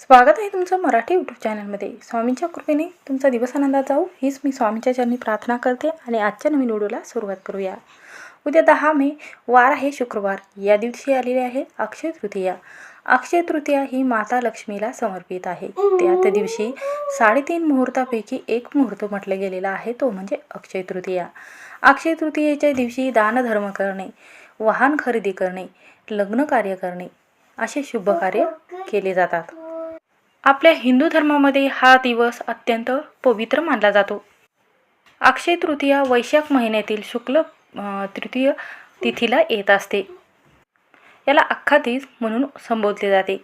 स्वागत आहे तुमचं मराठी यूट्यूब चॅनलमध्ये स्वामींच्या कृपेने तुमचा दिवस आनंदात जाऊ हीच मी स्वामींच्या चरणी प्रार्थना करते आणि आजच्या नवीन व्हिडिओला सुरुवात करूया. उद्या दहा मे वार आहे शुक्रवार. या दिवशी आलेली आहे अक्षय तृतीया. अक्षय तृतीया ही माता लक्ष्मीला समर्पित आहे. त्या दिवशी साडेतीन मुहूर्तापैकी एक मुहूर्त म्हटलं गेलेला आहे तो म्हणजे अक्षय तृतीया. अक्षय तृतीयेच्या दिवशी दानधर्म करणे वाहन खरेदी करणे लग्न कार्य करणे असे शुभ कार्य केले जातात. आपल्या हिंदू धर्मामध्ये हा दिवस अत्यंत पवित्र मानला जातो. अक्षय तृतीया वैशाख महिन्यातील शुक्ल तृतीय तिथीला येत असते. याला अख्खातीज म्हणून संबोधले जाते.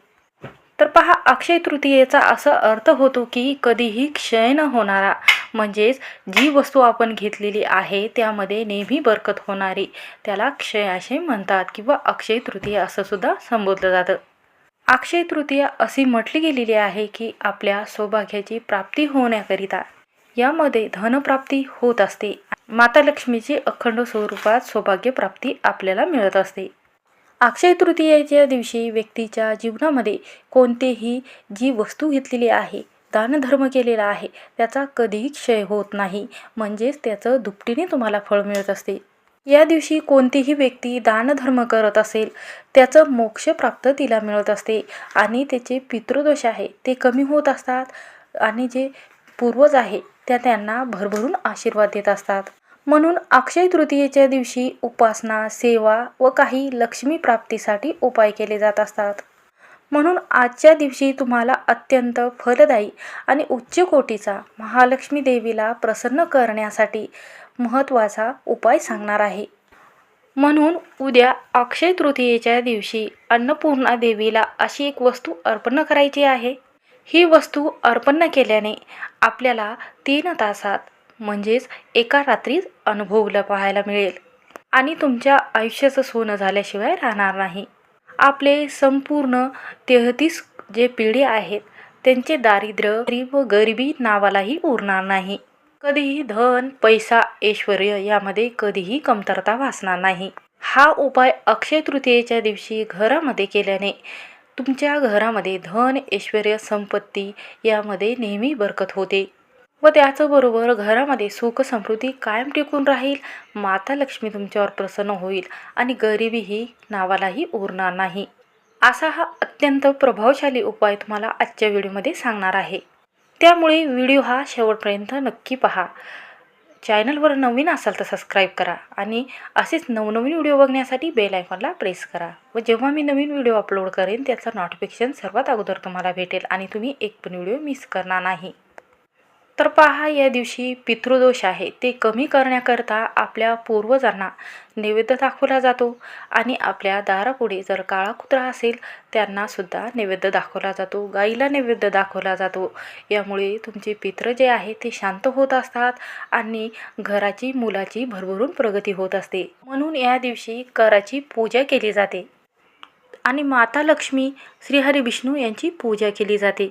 तर पहा अक्षय तृतीयेचा असा अर्थ होतो की कधीही क्षय न होणारा म्हणजेच जी वस्तू आपण घेतलेली आहे त्यामध्ये नेहमी बरकत होणारी त्याला क्षय असे म्हणतात किंवा अक्षय तृतीया असं सुद्धा संबोधलं जातं. अक्षय तृतीया अशी म्हटली गेलेली आहे की आपल्या सौभाग्याची प्राप्ती होण्याकरिता यामध्ये धनप्राप्ती होत असते. माता लक्ष्मीची अखंड स्वरूपात सौभाग्य प्राप्ती आपल्याला मिळत असते. अक्षय तृतीयेच्या दिवशी व्यक्तीच्या जीवनामध्ये कोणतेही जी वस्तू घेतलेली आहे दानधर्म केलेला आहे त्याचा कधीही क्षय होत नाही. म्हणजेच त्याचं दुपटीने तुम्हाला फळ मिळत असते. या दिवशी कोणतीही व्यक्ती दानधर्म करत असेल त्याचं मोक्ष प्राप्त तिला मिळत असते आणि त्याचे पितृदोष आहे ते कमी होत असतात आणि जे पूर्वज आहे त्या त्यांना भरभरून आशीर्वाद देत असतात. म्हणून अक्षय तृतीयेच्या दिवशी उपासना सेवा व काही लक्ष्मी प्राप्तीसाठी उपाय केले जात असतात. म्हणून आजच्या दिवशी तुम्हाला अत्यंत फलदायी आणि उच्च कोटीचा महालक्ष्मी देवीला प्रसन्न करण्यासाठी महत्त्वाचा उपाय सांगणार आहे. म्हणून उद्या अक्षय तृतीयेच्या दिवशी अन्नपूर्णा देवीला अशी एक वस्तू अर्पण करायची आहे. ही वस्तू अर्पण केल्याने आपल्याला तीन तासात म्हणजेच एका रात्रीच अनुभवलं पाहायला मिळेल. आणि तुमच्या आयुष्याचं सोनं झाल्याशिवाय राहणार नाही. आपले संपूर्ण तेहतीस जे पिढी आहेत त्यांचे दारिद्र्य व गरिबी नावालाही उरणार नाही. कधीही धन पैसा ऐश्वर यामध्ये कधीही कमतरता भासणार नाही. हा उपाय अक्षय तृतीयेच्या दिवशी घरामध्ये केल्याने तुमच्या घरामध्ये धन ऐश्वर संपत्ती यामध्ये नेहमी बरकत होते. व त्याचबरोबर घरामध्ये सुख समृद्धी कायम टिकून राहील. माता लक्ष्मी तुमच्यावर प्रसन्न होईल आणि गरिबीही नावालाही उरणार नाही. असा हा अत्यंत प्रभावशाली उपाय तुम्हाला आजच्या व्हिडिओमध्ये सांगणार आहे. त्यामुळे व्हिडिओ हा शेवटपर्यंत नक्की पहा. चॅनलवर नवीन असाल तर सबस्क्राईब करा आणि असेच नवनवीन व्हिडिओ बघण्यासाठी बेल आयकॉनला प्रेस करा व जेव्हा मी नवीन व्हिडिओ अपलोड करेन त्याचं नोटिफिकेशन सर्वात अगोदर तुम्हाला भेटेल आणि तुम्ही एक पण व्हिडिओ मिस करणार नाही. तर पहा या दिवशी पितृदोष आहे ते कमी करण्याकरता आपल्या पूर्वजांना नैवेद्य दाखवला जातो आणि आपल्या दारापुढे जर काळा कुत्रा असेल त्यांनासुद्धा नैवेद्य दाखवला जातो गाईला नैवेद्य दाखवला जातो. यामुळे तुमचे पित्र जे आहे ते शांत होत असतात आणि घराची मुलाची भरभरून प्रगती होत असते. म्हणून या दिवशी कराची पूजा केली जाते. आणि माता लक्ष्मी श्रीहरी विष्णू यांची पूजा केली जाते.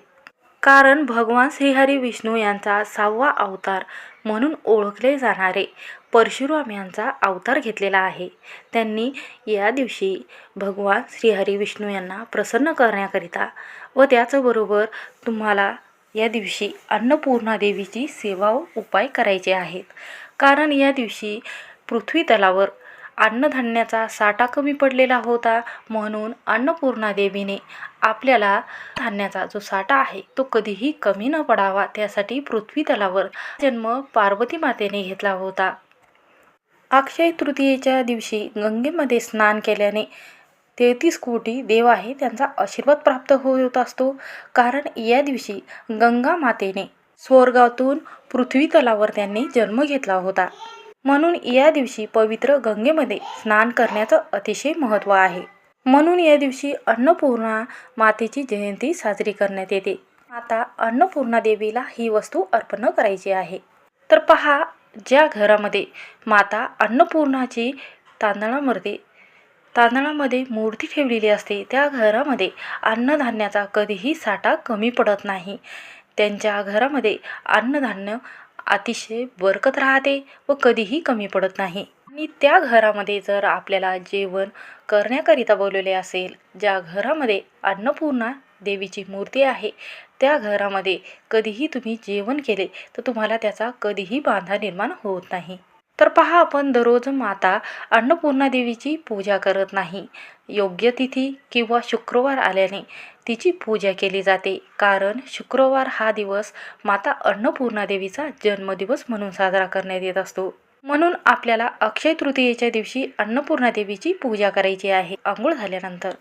कारण भगवान श्रीहरी विष्णू यांचा सहावा अवतार म्हणून ओळखले जाणारे. परशुराम यांचा अवतार घेतलेला आहे. त्यांनी या दिवशी भगवान श्रीहरी विष्णू यांना प्रसन्न करण्याकरिता व त्याचबरोबर तुम्हाला या दिवशी अन्नपूर्णा देवीची सेवा व उपाय करायचे आहेत. कारण या दिवशी पृथ्वी तलावर अन्नधान्याचा साठा कमी पडलेला होता म्हणून अन्नपूर्णा देवीने आपल्याला धान्याचा जो साठा आहे तो कधीही कमी न पडावा त्यासाठी पृथ्वी तलावर जन्म पार्वती मातेने घेतला होता. अक्षय तृतीयेच्या दिवशी गंगेमध्ये स्नान केल्याने तेहतीस कोटी देव आहे त्यांचा आशीर्वाद प्राप्त होत असतो. कारण या दिवशी गंगा मातेने स्वर्गातून पृथ्वी तलावर त्यांनी जन्म घेतला होता. म्हणून या दिवशी पवित्र गंगेमध्ये स्नान करण्याचं अतिशय महत्त्व आहे. म्हणून या दिवशी अन्नपूर्णा मातेची जयंती साजरी करण्यात येते. आता अन्नपूर्णा देवीला ही वस्तू अर्पण करायची आहे. तर पहा ज्या घरामध्ये माता अन्नपूर्णाची तांदळामध्ये तांदळामध्ये मूर्ती ठेवलेली असते त्या घरामध्ये अन्नधान्याचा कधीही साठा कमी पडत नाही. त्यांच्या घरामध्ये अन्नधान्य अतिशय बरकत राहते व कधीही कमी पडत नाही. आणि त्या घरामध्ये जर आपल्याला जेवण करण्याकरिता बोलवले असेल ज्या घरामध्ये अन्नपूर्णा देवीची मूर्ती आहे त्या घरामध्ये कधीही तुम्ही जेवण केले तर तुम्हाला त्याचा कधीही बांधा निर्माण होत नाही. तर पहा आपण दररोज माता अन्नपूर्णा देवीची पूजा करत नाही. योग्य तिथी किंवा शुक्रवार आल्याने तिची पूजा केली जाते. कारण शुक्रवार हा दिवस माता अन्नपूर्णा देवीचा जन्मदिवस म्हणून साजरा करण्यात येत असतो. म्हणून आपल्याला अक्षय तृतीयेच्या दिवशी अन्नपूर्णा देवीची पूजा करायची आहे. आंघोळ झाल्यानंतर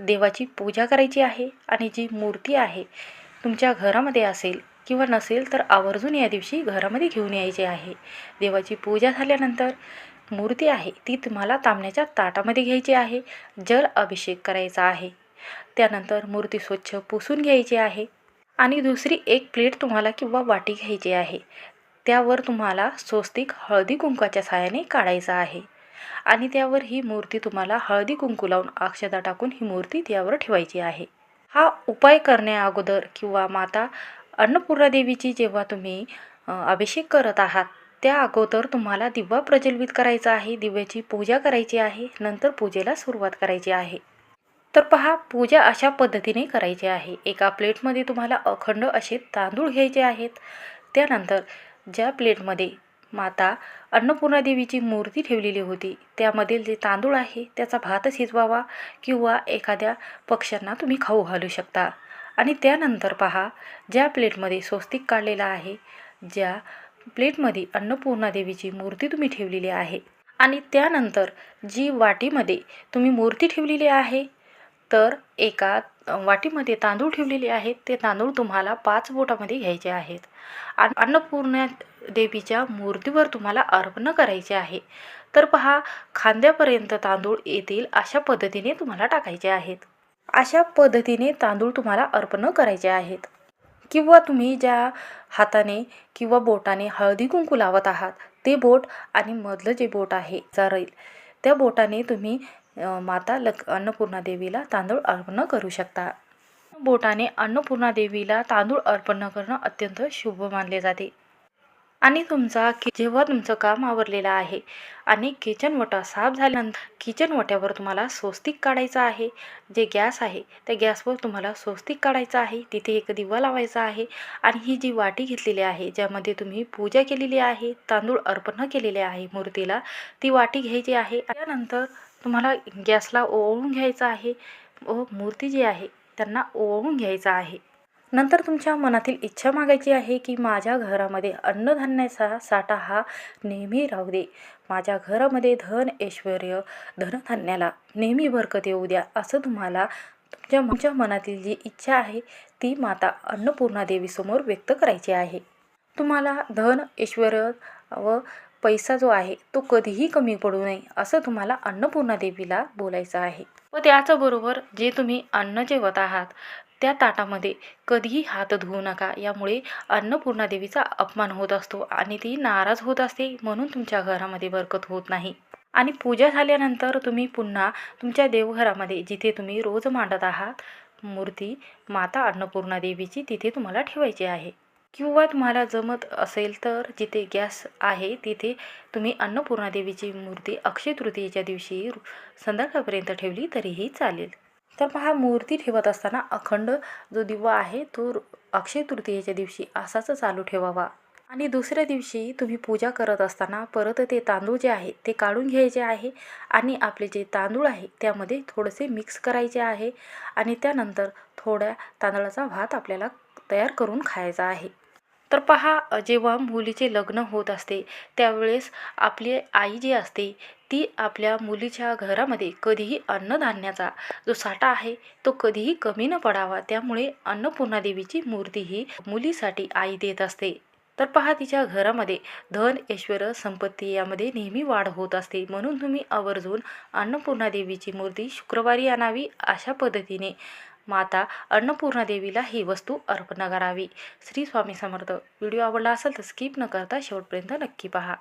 देवाची पूजा करायची आहे आणि जी मूर्ती आहे तुमच्या घरामध्ये असेल किंवा नसेल तर आवर्जून या दिवशी घरामध्ये घेऊन यायची आहे. देवाची पूजा झाल्यानंतर मूर्ती आहे ती तुम्हाला तांबण्याच्या ताटामध्ये घ्यायची आहे जल अभिषेक करायचा आहे. त्यानंतर मूर्ती स्वच्छ पुसून घ्यायची आहे आणि दुसरी एक प्लेट तुम्हाला किंवा वाटी घ्यायची आहे. त्यावर तुम्हाला स्वस्तिक हळदी कुंकाच्या सहाय्याने काढायचा आहे. आणि त्यावर ही मूर्ती तुम्हाला हळदी कुंकू लावून अक्षता टाकून ही मूर्ती त्यावर ठेवायची आहे. हा उपाय करण्या अगोदर किंवा माता अन्नपूर्णा देवीची जेव्हा तुम्ही अभिषेक करत आहात त्या अगोदर तुम्हाला दिवा प्रज्वलित करायचा आहे दिव्याची पूजा करायची आहे नंतर पूजेला सुरुवात करायची आहे. तर पहा पूजा अशा पद्धतीने करायची आहे. एका प्लेटमध्ये तुम्हाला अखंड असे तांदूळ घ्यायचे आहेत. त्यानंतर ज्या प्लेटमध्ये माता अन्नपूर्णा देवीची मूर्ती ठेवलेली होती त्यामधील जे तांदूळ आहे त्याचा भात शिजवावा किंवा एखाद्या पक्ष्यांना तुम्ही खाऊ घालू शकता. आणि त्यानंतर पहा ज्या प्लेटमध्ये स्वस्तिक काढलेला आहे ज्या प्लेटमध्ये अन्नपूर्णा देवीची मूर्ती तुम्ही ठेवलेली आहे आणि त्यानंतर जी वाटीमध्ये तुम्ही मूर्ती ठेवलेली आहे तर एका वाटीमध्ये तांदूळ ठेवलेले आहेत ते तांदूळ तुम्हाला पाच बोटामध्ये घ्यायचे आहेत. आणि अन्नपूर्णा देवीच्या मूर्तीवर तुम्हाला अर्पण करायचे आहे. तर पहा खांद्यापर्यंत तांदूळ येतील अशा पद्धतीने तुम्हाला टाकायचे आहेत. अशा पद्धतीने तांदूळ तुम्हाला अर्पण करायचे आहेत. किंवा तुम्ही ज्या हाताने किंवा बोटाने हळदी कुंकू लावत आहात ते बोट आणि मधलं जे बोट आहे जारईल त्या बोटाने तुम्ही माता लक अन्नपूर्णा देवीला तांदूळ अर्पण करू शकता. बोटाने अन्नपूर्णा देवीला तांदूळ अर्पण करणं अत्यंत शुभ मानले जाते. आणि तुमचा कि जेव्हा तुमचं काम आवरलेलं आहे आणि किचन वटा साफ झाल्यानंतर किचन वट्यावर तुम्हाला स्वस्तिक काढायचं आहे. जे गॅस आहे त्या गॅसवर तुम्हाला स्वस्तिक काढायचं आहे. तिथे एक दिवा लावायचा आहे आणि ही जी वाटी घेतलेली आहे ज्यामध्ये तुम्ही पूजा केलेली आहे तांदूळ अर्पण केलेले आहे मूर्तीला ती वाटी घ्यायची आहे. त्यानंतर तुम्हाला गॅसला ओवळून घ्यायचं आहे. व मूर्ती जी आहे त्यांना ओवळून घ्यायचं आहे. नंतर तुमच्या मनातील इच्छा मागायची आहे की माझ्या घरामध्ये अन्नधान्याचा साठा हा नेहमी राहू दे. माझ्या घरामध्ये धन ऐश्वर धनधान्याला नेहमी बरकत येऊ द्या असं तुम्हाला तुमच्या तुमच्या मनातील जी इच्छा आहे ती माता अन्नपूर्णा देवीसमोर व्यक्त करायची आहे. तुम्हाला धन ऐश्वर व पैसा जो आहे तो कधीही कमी पडू नये असं तुम्हाला अन्नपूर्णा देवीला बोलायचं आहे. व त्याचबरोबर जे तुम्ही अन्न जेवत आहात त्या ताटामध्ये कधीही हात धुवू नका. यामुळे अन्नपूर्णा देवीचा अपमान होत असतो आणि ती नाराज होत असते म्हणून तुमच्या घरामध्ये बरकत होत नाही. आणि पूजा झाल्यानंतर तुम्ही पुन्हा तुमच्या देवघरामध्ये जिथे तुम्ही रोज मांडत आहात मूर्ती माता अन्नपूर्णा देवीची तिथे तुम्हाला ठेवायची आहे. किंवा तुम्हाला जमत असेल तर जिथे गॅस आहे तिथे तुम्ही अन्नपूर्णा देवीची मूर्ती अक्षय तृतीयेच्या दिवशी संध्याकाळपर्यंत ठेवली तरीही चालेल. तर पहा मूर्ती ठेवत असताना अखंड जो दिवा आहे तो अक्षय तृतीयेच्या दिवशी असाच चालू ठेवावा. आणि दुसऱ्या दिवशी तुम्ही पूजा करत असताना परत ते तांदूळ जे आहे ते काढून घ्यायचे आहे आणि आपले जे तांदूळ आहे त्यामध्ये थोडेसे मिक्स करायचे आहे आणि त्यानंतर थोड्या तांदळाचा भात आपल्याला तयार करून खायचा आहे. तर पहा जेव्हा मुलीचे लग्न होत असते त्यावेळेस आपली आई जी असते ती आपल्या मुलीच्या घरामध्ये कधीही अन्नधान्याचा जो साठा आहे तो कधीही कमी न पडावा. त्यामुळे अन्नपूर्णा देवीची मूर्ती ही मुलीसाठी आई देत असते. तर पहा तिच्या घरामध्ये धन ऐश्वर संपत्ती यामध्ये नेहमी वाढ होत असते. म्हणून तुम्ही आवर्जून अन्नपूर्णा देवीची मूर्ती शुक्रवारी आणावी अशा पद्धतीने माता अन्नपूर्णा देवीला ही वस्तू अर्पण करावी. श्री स्वामी समर्थ. व्हिडिओ आवडला असेल तर स्किप न करता शेवटपर्यंत नक्की पहा.